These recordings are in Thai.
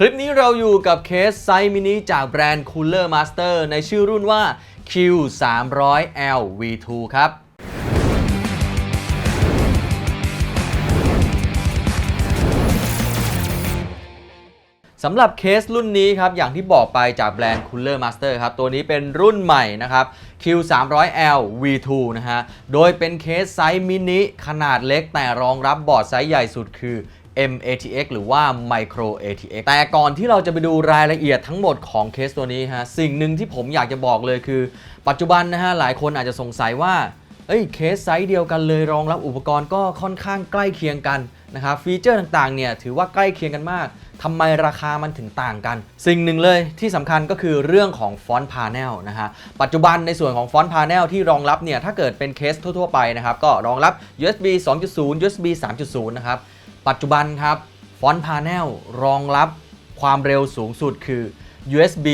คลิปนี้เราอยู่กับเคสไซส์มินิจากแบรนด์ Cooler Master ในชื่อรุ่นว่า Q 3 0 0 L V2 ครับ สำหรับเคสรุ่นนี้ครับ อย่างที่บอกไปจากแบรนด์ Cooler Master ครับ ตัวนี้เป็นรุ่นใหม่นะครับ Q 3 0 0 L V2 นะฮะ โดยเป็นเคสไซส์มินิขนาดเล็กแต่รองรับบอร์ดไซส์ใหญ่สุดคือ MATX หรือว่า Micro ATX แต่ก่อนที่เราจะไปดูรายละเอียดทั้งหมดของเคสตัวนี้ฮะสิ่งหนึ่งที่ผมอยากจะบอกเลยคือ ปัจจุบันนะฮะหลายคนอาจจะสงสัยว่าเอ้ยเคสไซส์เดียวกันเลยรองรับอุปกรณ์ก็ค่อนข้างใกล้เคียงกันนะครับฟีเจอร์ต่างๆเนี่ยถือว่าใกล้เคียงกันมากทำไมราคามันถึงต่างกัน สิ่งหนึ่งเลยที่สำคัญก็คือเรื่องของฟอนต์พา n e l นะฮะปัจจุบันในส่วนของฟอนต์พา n e l ที่รองรับเนี่ยถ้าเกิดเป็นเคสทั่วๆไปนะครับก็รองรับ USB 2.0 USB 3.0 นะครับ ปัจจุบันครับฟอนต์พา n e l รองรับความเร็วสูงสุดคือ USB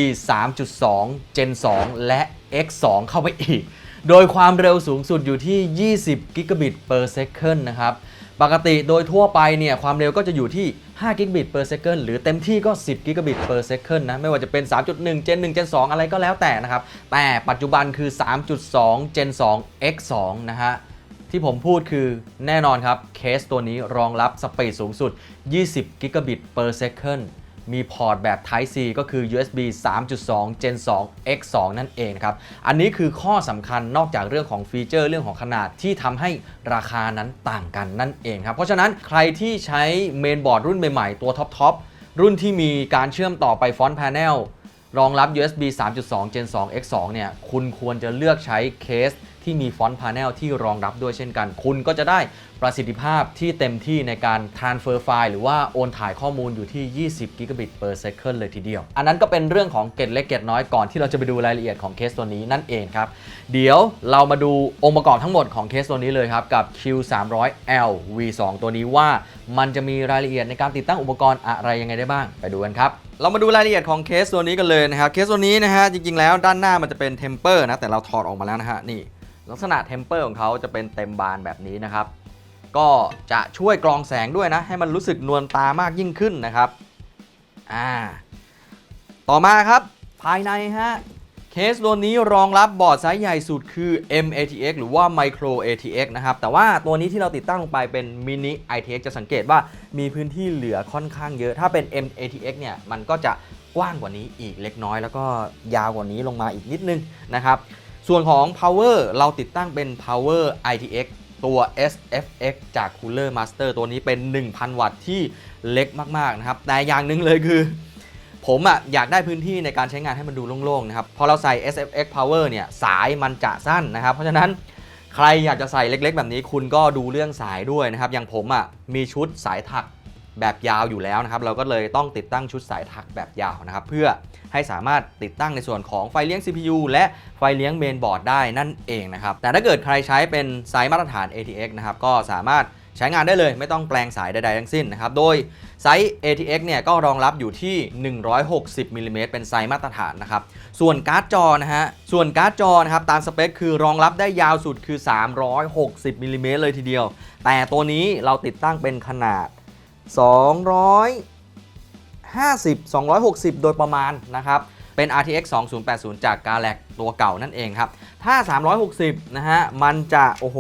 3.2 Gen 2 และ X 2เข้าไปอีก โดยความเร็วสูงสุดอยู่ที่ 20 gigabit per second นะครับ ปกติโดยทั่วไปเนี่ยความเร็วก็จะอยู่ที่ 5 g b per second หรือเต็มที่ก็ 10 g b per second นะ ไม่ว่าจะเป็น 3.1 Gen 1 Gen 2 อะไรก็แล้วแต่นะครับ แต่ปัจจุบันคือ 3.2 Gen 2 X 2นะฮะ ที่ผมพูดคือแน่นอนครับ เคสตัวนี้รองรับสปีดสูงสุด 20 gigabit per second มีพอร์ตแบบ Type C ก็คือ USB 3.2 Gen 2 X 2นั่นเองครับ อันนี้คือข้อสำคัญนอกจากเรื่องของฟีเจอร์เรื่องของขนาดที่ทำให้ราคานั้นต่างกันนั่นเองครับ เพราะฉะนั้นใครที่ใช้เมนบอร์ดรุ่นใหม่ๆ ตัวท็อปๆ รุ่นที่มีการเชื่อมต่อไปฟอนต์ Panel รองรับ USB 3.2 Gen 2 X 2เนี่ย คุณควรจะเลือกใช้เคส ที่มีฟอนต์พา n e l ที่รองรับด้วยเช่นกัน คุณก็จะได้ประสิทธิภาพที่เต็มที่ในการ transfer ไฟล์หรือว่าโอนถ่ายข้อมูลอยู่ที่ 20 gigabit per second เลยทีเดียว อันนั้นก็เป็นเรื่องของเกร็ดเล็กเกร็ดน้อยก่อนที่เราจะไปดูรายละเอียดของเคสตัวนี้นั่นเองครับ เดี๋ยวเรามาดูองค์ประกอบทั้งหมดของเคสตัวนี้เลยครับ กับ Q 3 0 0 L V2 ตัวนี้ว่ามันจะมีรายละเอียดในการติดตั้งอุปกรณ์อะไรยังไงได้บ้าง ไปดูกันครับเรามาดูรายละเอียดของเคสตัวนี้กันเลยนะครับ เคสตัวนี้นะฮะจริงๆแล้วด้านหน้ามันจะเป็นเทมเปอร์นะแต่เราถอดออกมาแล้วนะฮะนี่ ลักษณะเทมเปอร์ของเขาจะเป็นเต็มบานแบบนี้นะครับ ก็จะช่วยกรองแสงด้วยนะ ให้มันรู้สึกนวลตามากยิ่งขึ้นนะครับอ่าต่อมาครับภายในฮะเคสตัวนี้รองรับบอร์ดไซส์ใหญ่สุดคือ MATX หรือว่า Micro ATX นะครับ แต่ว่าตัวนี้ที่เราติดตั้งลงไปเป็น Mini ITX จะสังเกตว่ามีพื้นที่เหลือค่อนข้างเยอะ ถ้าเป็น MATX เนี่ย มันก็จะกว้างกว่านี้อีกเล็กน้อย แล้วก็ยาวกว่านี้ลงมาอีกนิดนึงนะครับ ส่วนของ power เราติดตั้งเป็น power ITX ตัว SFX จาก Cooler Master ตัวนี้เป็น 1,000 วัตต์ที่เล็กมาก ๆ นะครับ แต่อย่างหนึ่งเลยคือ ผมอะอยากได้พื้นที่ในการใช้งานให้มันดูโล่ง ๆ นะครับ พอเราใส่ SFX power เนี่ย สายมันจะสั้นนะครับ เพราะฉะนั้นใครอยากจะใส่เล็ก ๆ แบบนี้คุณก็ดูเรื่องสายด้วยนะครับ อย่างผมอะมีชุดสายถัก แบบยาวอยู่แล้วนะครับ เราก็เลยต้องติดตั้งชุดสายถักแบบยาวนะครับ เพื่อให้สามารถติดตั้งในส่วนของไฟเลี้ยง CPU และไฟเลี้ยงเมนบอร์ดได้นั่นเองนะครับ แต่ถ้าเกิดใครใช้เป็นไซส์มาตรฐาน ATX นะครับ ก็สามารถใช้งานได้เลยไม่ต้องแปลงสายใดๆทั้งสิ้นนะครับ โดยไซส์ ATX เนี่ยก็รองรับอยู่ที่ 160มิลลิเมตรเป็นไซส์มาตรฐานนะครับ ส่วนการ์ดจอนะฮะ ส่วนการ์ดจอนะครับตามสเปคคือรองรับได้ยาวสุดคือ 360มิลลิเมตรเลยทีเดียว แต่ตัวนี้เราติดตั้งเป็นขนาด 250 260 โดยประมาณนะครับ เป็น RTX 2080 จาก Galax ตัวเก่านั่นเองครับ ถ้า 360 นะฮะ มันจะ โอ้โห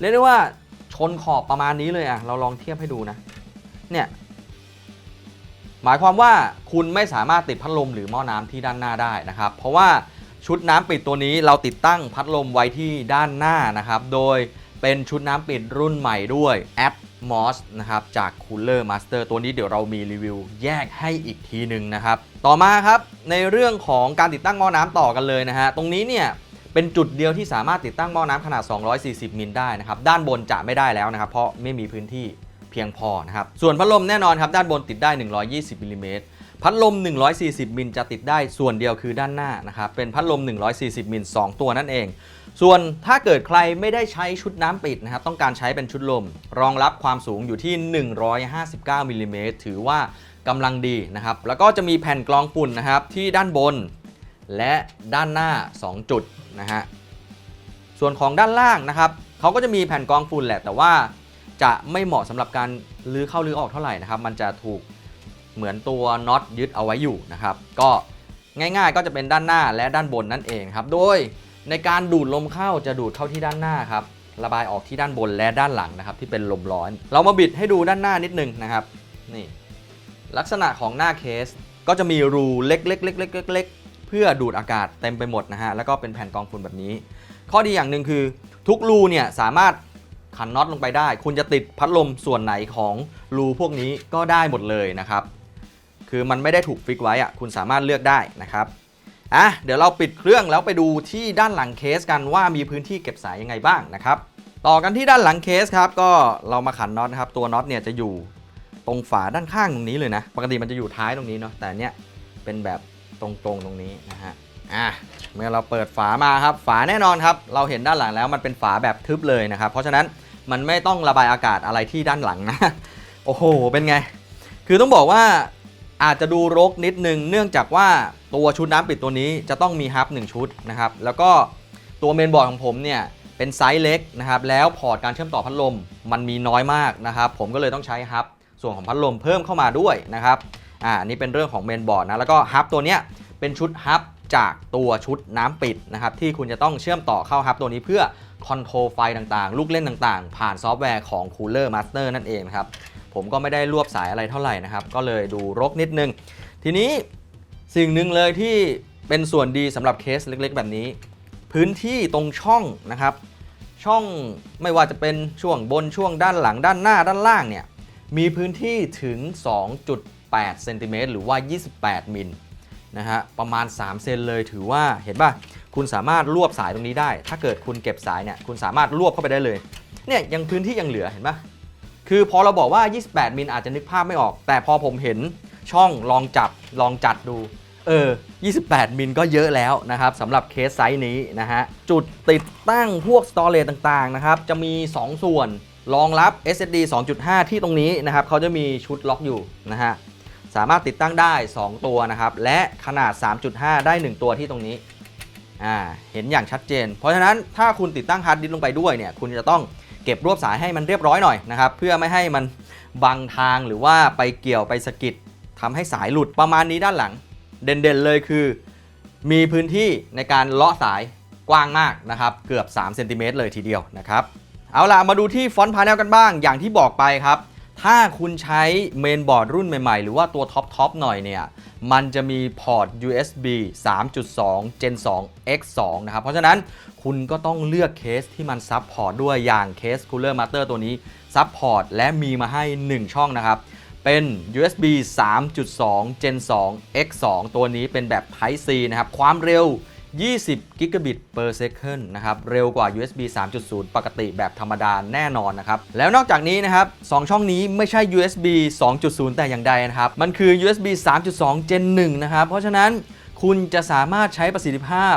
เรียกได้ว่าชนขอบประมาณนี้เลยอะเราลองเทียบให้ดูนะ เนี่ย หมายความว่าคุณไม่สามารถติดพัดลมหรือหม้อน้ำที่ด้านหน้าได้นะครับ เพราะว่าชุดน้ำปิดตัวนี้เราติดตั้งพัดลมไว้ที่ด้านหน้านะครับ โดยเป็นชุดน้ำปิดรุ่นใหม่ด้วยแอป MOS นะครับจาก Cooler Master ตัวนี้เดี๋ยวเรามีรีวิวแยกให้อีกทีหนึ่งนะครับ ต่อมาครับในเรื่องของการติดตั้งหม้อน้ำต่อกันเลยนะฮะ ตรงนี้เนี่ยเป็นจุดเดียวที่สามารถติดตั้งหม้อน้ำขนาด 240 มิลได้นะครับ ด้านบนจะไม่ได้แล้วนะครับ เพราะไม่มีพื้นที่เพียงพอนะครับ ส่วนพัดลมแน่นอนครับ ด้านบนติดได้ 120มิลลิเมตรพัดลม 140 มิลจะติดได้ส่วนเดียวคือด้านหน้านะครับ เป็นพัดลม 140 มิล 2 ตัวนั่นเอง ส่วนถ้าเกิดใครไม่ได้ใช้ชุดน้ำปิดนะครับ ต้องการใช้เป็นชุดลม รองรับความสูงอยู่ที่ 159มิลลิเมตรถือว่ากำลังดีนะครับ แล้วก็จะมีแผ่นกรองฝุ่นนะครับที่ด้านบน และด้านหน้า 2 จุดนะฮะ ส่วนของด้านล่างนะครับเขาก็จะมีแผ่นกรองฝุ่นแหละ แต่ว่าจะไม่เหมาะสำหรับการลื้อเข้าลื้อออกเท่าไหร่นะครับ มันจะถูกเหมือนตัวน็อตยึดเอาไว้อยู่นะครับ ก็ง่ายๆ ก็จะเป็นด้านหน้าและด้านบนนั่นเองครับ โดย ในการดูดลมเข้าจะดูดเข้าที่ด้านหน้าครับระบายออกที่ด้านบนและด้านหลังนะครับที่เป็นลมร้อน เรามาบิดให้ดูด้านหน้านิดนึงนะครับนี่ลักษณะของหน้าเคสก็จะมีรูเล็กๆๆๆๆๆเพื่อดูดอากาศเต็มไปหมดนะฮะแล้วก็เป็นแผ่นกองฝุ่นแบบนี้ ข้อดีอย่างหนึ่งคือ ทุกรูเนี่ยสามารถขันน็อตลงไปได้ คุณจะติดพัดลมส่วนไหนของรูพวกนี้ก็ได้หมดเลยนะครับ คือมันไม่ได้ถูกฟิกไว้อะคุณสามารถเลือกได้นะครับ อะเดี๋ยวเราปิดเครื่องแล้วไปดูที่ด้านหลังเคสกันว่ามีพื้นที่เก็บสายยังไงบ้างนะครับ ต่อกันที่ด้านหลังเคสครับ ก็เรามาขันน็อตนะครับ ตัวน็อตเนี่ยจะอยู่ตรงฝาด้านข้างตรงนี้เลยนะ ปกติมันจะอยู่ท้ายตรงนี้เนาะแต่เนี้ยเป็นแบบตรงๆตรงนี้นะฮะอะเมื่อเราเปิดฝามาครับ ฝาแน่นอนครับ เราเห็นด้านหลังแล้วมันเป็นฝาแบบทึบเลยนะครับ เพราะฉะนั้นมันไม่ต้องระบายอากาศอะไรที่ด้านหลังนะ โอ้โห เป็นไง คือต้องบอกว่าอาจจะดูรกนิดนึง เนื่องจากว่า ตัวชุดน้ำปิดตัวนี้จะต้องมีฮับ1ชุดนะครับ แล้วก็ตัวเมนบอร์ดของผมเนี่ยเป็นไซส์เล็กนะครับ แล้วพอร์ตการเชื่อมต่อพัดลมมันมีน้อยมากนะครับ ผมก็เลยต้องใช้ฮับส่วนของพัดลมเพิ่มเข้ามาด้วยนะครับ อ่า นี่เป็นเรื่องของเมนบอร์ดนะ แล้วก็ฮับตัวเนี้ยเป็นชุดฮับจากตัวชุดน้ำปิดนะครับ ที่คุณจะต้องเชื่อมต่อเข้าฮับตัวนี้เพื่อคอนโทรลไฟต่างๆ ลูกเล่นต่างๆ ผ่านซอฟต์แวร์ของ Cooler Master นั่นเองครับ ผมก็ไม่ได้รวบสายอะไรเท่าไหร่นะครับ ก็เลยดูรกนิดนึง ทีนี้ สิ่งหนึ่งเลยที่เป็นส่วนดีสำหรับเคสเล็กๆ แบบนี้ พื้นที่ตรงช่องนะครับ ช่องไม่ว่าจะเป็นช่วงบนช่วงด้านหลังด้านหน้าด้านล่างเนี่ยมีพื้นที่ถึง 2.8เซนติเมตรหรือว่า 28 มิลนะฮะประมาณ 3 เซนเลยถือว่าเห็นป่ะคุณสามารถรวบสายตรงนี้ได้ ถ้าเกิดคุณเก็บสายเนี่ยคุณสามารถรวบเข้าไปได้เลยเนี่ยยังพื้นที่ยังเหลือเห็นป่ะคือพอเราบอกว่า 28 มิลอาจจะนึกภาพไม่ออก แต่พอผมเห็น ช่องลองจับลองจัดดู เออ 28 มิลก็เยอะแล้วนะครับสำหรับเคสไซส์นี้นะฮะ จุดติดตั้งพวกสตอเรจต่างๆนะครับ จะมี 2 ส่วนรองรับ SSD 2.5 ที่ตรงนี้นะครับเขาจะมีชุดล็อกอยู่นะฮะ สามารถติดตั้งได้ 2 ตัวนะครับ และขนาด 3.5 ได้ 1 ตัวที่ตรงนี้อ่าเห็นอย่างชัดเจน เพราะฉะนั้นถ้าคุณติดตั้งฮาร์ดดิสก์ลงไปด้วยเนี่ยคุณจะต้องเก็บรวบสายให้มันเรียบร้อยหน่อยนะครับ เพื่อไม่ให้มันบังทางหรือว่าไปเกี่ยวไปสะกิด ทำให้สายหลุดประมาณนี้ด้านหลัง เด่นๆเลยคือ มีพื้นที่ในการเลาะสายกว้างมากนะครับ เกือบ3เซนติเมตรเลยทีเดียวนะครับ เอาล่ะมาดูที่ฟอนต์พาเนลกันบ้างอย่างที่บอกไปครับ ถ้าคุณใช้เมนบอร์ดรุ่นใหม่ๆ หรือว่าตัวท็อปทอปหน่อยเนี่ย มันจะมีพอร์ต USB 3.2 Gen 2 X 2นะครับ เพราะฉะนั้นคุณก็ต้องเลือกเคสที่มันซับพอร์ตด้วยอย่างเคส Cooler Master ตัวนี้ซับพอร์ตและมีมาให้ 1 ช่องนะครับ เป็น USB 3.2 Gen 2 X 2ตัวนี้เป็นแบบ Type C นะครับ ความเร็ว 20 Gigabit per second นะครับ เร็วกว่า USB 3.0 ปกติแบบธรรมดาแน่นอนนะครับ แล้วนอกจากนี้นะครับ 2 ช่องนี้ไม่ใช่ USB 2.0 แต่อย่างใดนะครับ มันคือ USB 3.2 Gen 1 นะครับ เพราะฉะนั้นคุณจะสามารถใช้ประสิทธิภาพ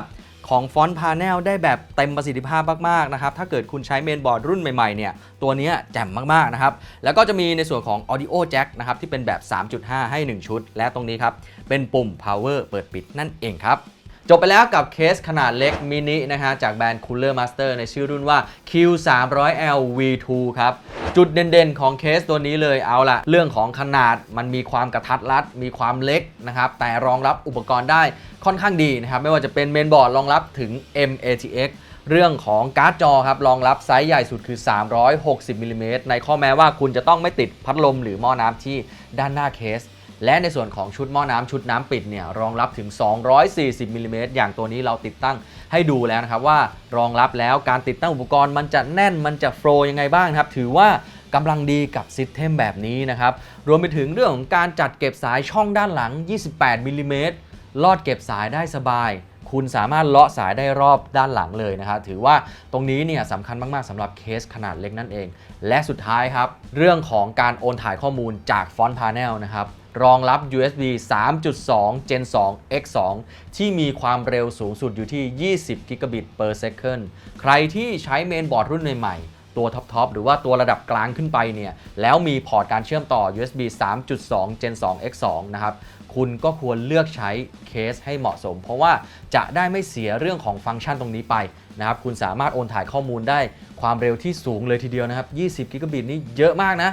ของฟอนต์พาเนลได้แบบเต็มประสิทธิภาพมากๆนะครับ ถ้าเกิดคุณใช้เมนบอร์ดรุ่นใหม่ๆเนี่ย ตัวนี้แจ่มมากๆนะครับ แล้วก็จะมีในส่วนของ Audio Jack นะครับ ที่เป็นแบบ 3.5 ให้ 1 ชุด และตรงนี้ครับ เป็นปุ่ม Power เปิดปิดนั่นเองครับ จบไปแล้วกับเคสขนาดเล็กมินินะฮะจากแบรนด์ Cooler Master ในชื่อรุ่นว่า Q300L V2 ครับ จุดเด่นๆ ของเคสตัวนี้เลยเอาละเรื่องของขนาดมันมีความกระทัดรัด มีความเล็กนะครับแต่รองรับอุปกรณ์ได้ค่อนข้างดีนะครับไม่ว่าจะเป็นเมนบอร์ดรองรับถึง MATX เรื่องของการ์ดจอครับรองรับไซส์ใหญ่สุดคือ 360มิลลิเมตรในข้อแม้ว่าคุณจะต้องไม่ติดพัดลมหรือหม้อน้ำที่ด้านหน้าเคส และในส่วนของชุดหม้อน้ำชุดน้ำปิดเนี่ยรองรับถึง 240มิลลิเมตรอย่างตัวนี้เราติดตั้งให้ดูแล้วนะครับว่ารองรับแล้วการติดตั้งอุปกรณ์มันจะแน่นมันจะโฟล์ยังไงบ้างครับถือว่ากำลังดีกับซิสเต็มแบบนี้นะครับ รวมไปถึงเรื่องของการจัดเก็บสายช่องด้านหลัง 28มิลลิเมตรลอดเก็บสายได้สบาย คุณสามารถเลาะสายได้รอบด้านหลังเลยนะครับ ถือว่าตรงนี้เนี่ยสำคัญมาก ๆสำหรับเคสขนาดเล็กนั่นเอง และสุดท้ายครับ เรื่องของการโอนถ่ายข้อมูลจากฟอนต์พา n นลนะครับ รองรับ USB 3.2 Gen 2 X 2 ที่มีความเร็วสูงสุดอยู่ที่ 20 Gigabit per second ใครที่ใช้เมนบอร์ดรุ่นใหม่ๆ ตัวท็อปๆ หรือว่าตัวระดับกลางขึ้นไปเนี่ย แล้วมีพอร์ตการเชื่อมต่อ USB 3.2 Gen 2 X 2 นะครับคุณก็ควรเลือกใช้เคสให้เหมาะสม เพราะว่าจะได้ไม่เสียเรื่องของฟังก์ชันตรงนี้ไปนะครับคุณสามารถโอนถ่ายข้อมูลได้ความเร็วที่สูงเลยทีเดียวนะครับ 20 กิกะบิตนี่เยอะมากนะ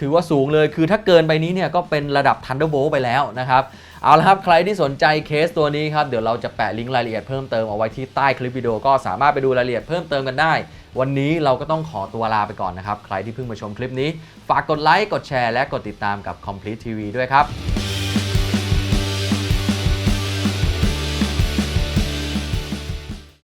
ถือว่าสูงเลยคือถ้าเกินไปนี้เนี่ยก็เป็นระดับ Thunderbolt ไปแล้วนะครับ เอาละครับใครที่สนใจเคสตัวนี้ครับ เดี๋ยวเราจะแปะลิงก์รายละเอียดเพิ่มเติมเอาไว้ที่ใต้คลิปวิดีโอก็สามารถไปดูรายละเอียดเพิ่มเติมกันได้ วันนี้เราก็ต้องขอตัวลาไปก่อนนะครับ ใครที่เพิ่งมาชมคลิปนี้ ฝากกดไลค์กดแชร์และกดติดตามกับ Complete TV ด้วยครับ